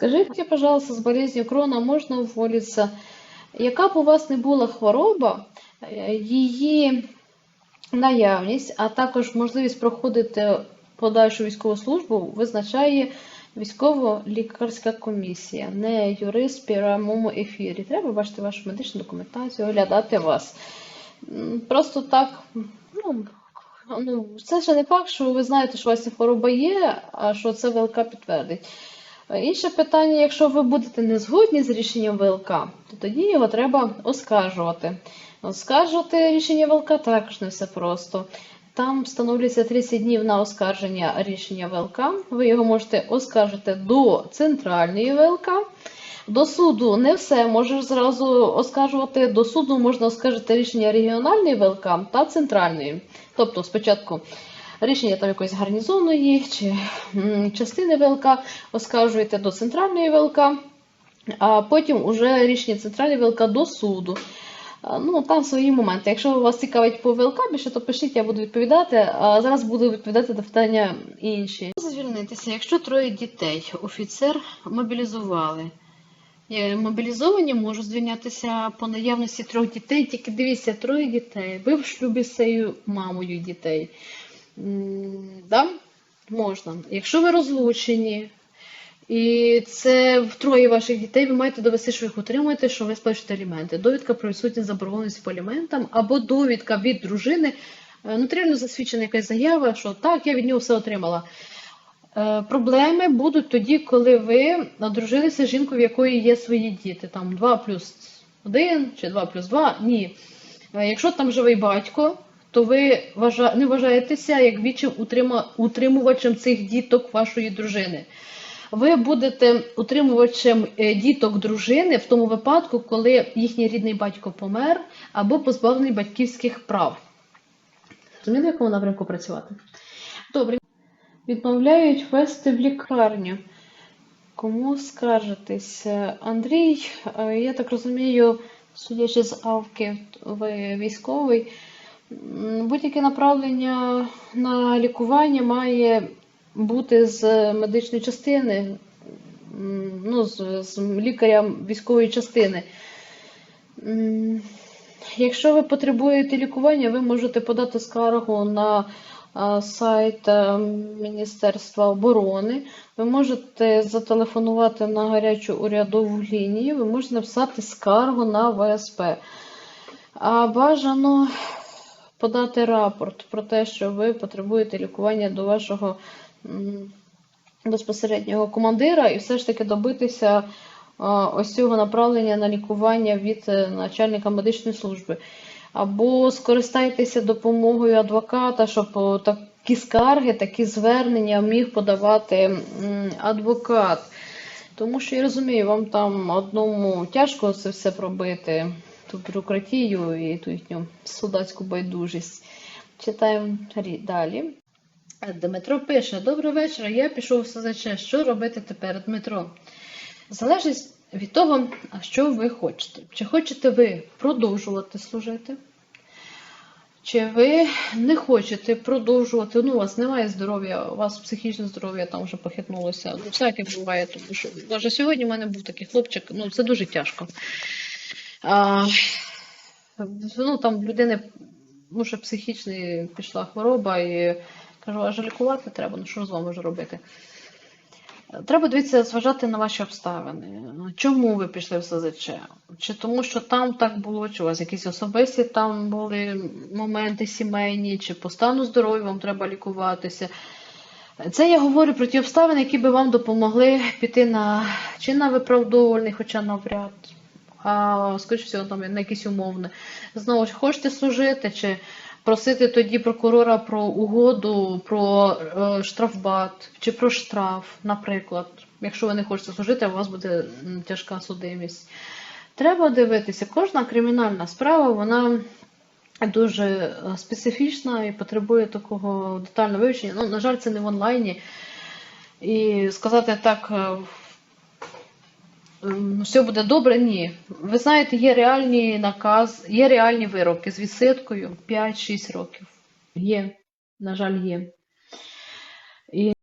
Скажите, пожалуйста, с болезнью Крона можна уволиться? Яка б у вас не була хвороба, її наявність, а також можливість проходити подальшу військову службу визначає військово-лікарська комісія, не юрист в прямому ефірі. Треба бачити вашу медичну документацію, оглядати вас. Просто так, ну, ну, це ще не факт, що ви знаєте, що у вас ця хвороба є, а що це ВЛК підтвердить. Е, Інше питання, якщо ви будете не згодні з рішенням ВЛК, то тоді його треба оскаржувати. Оскаржувати рішення ВЛК також не все просто. Там встановлюється 30 днів на оскарження рішення ВЛК. Ви його можете оскаржити до центральної ВЛК. До суду не все можеш зразу оскаржувати. До суду можна оскаржити рішення регіональної ВЛК та центральної. Тобто спочатку рішення там якоїсь гарнізонної чи частини ВЛК оскаржуєте до центральної ВЛК, а потім уже рішення центральної ВЛК до суду. Ну, там свої моменти. Якщо вас цікавить по ВЛК більше, то пишіть, я буду відповідати. А зараз буду відповідати на питання інші. Звільнитися, якщо троє дітей, офіцер мобілізували. Мобілізовані можуть звільнятися по наявності трьох дітей. Тільки дивіться, троє дітей. Ви в шлюбі з цією мамою дітей. Да? Можна. Якщо ви розлучені, і це втроє ваших дітей, ви маєте довести, що їх утримуєте, що ви сплачуєте аліменти. Довідка про відсутність заборгованості по аліментам, або довідка від дружини, е, нотаріально засвідчена якась заява, що так, я від нього все отримала. Е, Проблеми будуть тоді, коли ви одружилися з жінкою, в якої є свої діти. Там 2 плюс 1 чи 2 плюс 2. Ні. Е, Якщо там живий батько, то ви не вважаєтеся як вічим утримувачем цих діток вашої дружини. Ви будете утримувачем е, діток дружини в тому випадку, коли їхній рідний батько помер або позбавлений батьківських прав. Розуміли, в якому напрямку працювати? Добре. Відмовляють вести в лікарню. Кому скаржитись? Андрій, е, я так розумію, судячи з авки, ви військовий. Будь-яке направлення на лікування має бути з медичної частини, ну, з, з лікаря військової частини. Якщо ви потребуєте лікування, ви можете подати скаргу на сайт Міністерства оборони. Ви можете зателефонувати на гарячу урядову лінію, ви можете написати скаргу на ВСП. А бажано подати рапорт про те, що ви потребуєте лікування до вашого безпосереднього командира, і все ж таки добитися ось цього направлення на лікування від е, начальника медичної служби. Або скористайтеся допомогою адвоката, щоб такі скарги, такі звернення міг подавати адвокат. Тому що я розумію, вам там одному тяжко це все пробити, ту бюрократію і ту їхню судацьку байдужість. Читаємо далі. Дмитро пише: Добрий вечір. Я пішов в СЗЧ. Що робити тепер, Дмитро? Залежить від того, що ви хочете. Чи хочете ви продовжувати служити? Чи ви не хочете продовжувати? Ну, у вас немає здоров'я, у вас психічне здоров'я там вже похитнулося. Ну, всяке буває, тому що навіть сьогодні в мене був такий хлопчик, ну це дуже тяжко. А, ну, там в людини ну, ще психічна пішла хвороба, і кажу, аж лікувати треба, ну що з вами вже робити? Треба дивитися, зважати на ваші обставини. Чому ви пішли в СЗЧ? Чи тому, що там так було, чи у вас якісь особисті там були моменти сімейні, чи по стану здоров'я вам треба лікуватися? Це я говорю про ті обставини, які би вам допомогли піти на чи на виправдовувальний, хоча навряд, а скоріш всього там на якісь умовне. Знову ж хочете служити, чи просити тоді прокурора про угоду, про е, штрафбат, чи про штраф, наприклад, якщо ви не хочете служити, у вас буде тяжка судимість. Треба дивитися, кожна кримінальна справа, вона дуже е, специфічна і потребує такого детального вивчення. Ну, на жаль, це не в онлайні. І сказати так, е, все буде добре, ні. Ви знаєте, є реальні наказ, є реальні вироки з відсидкою 5-6 років. Є, на жаль, є.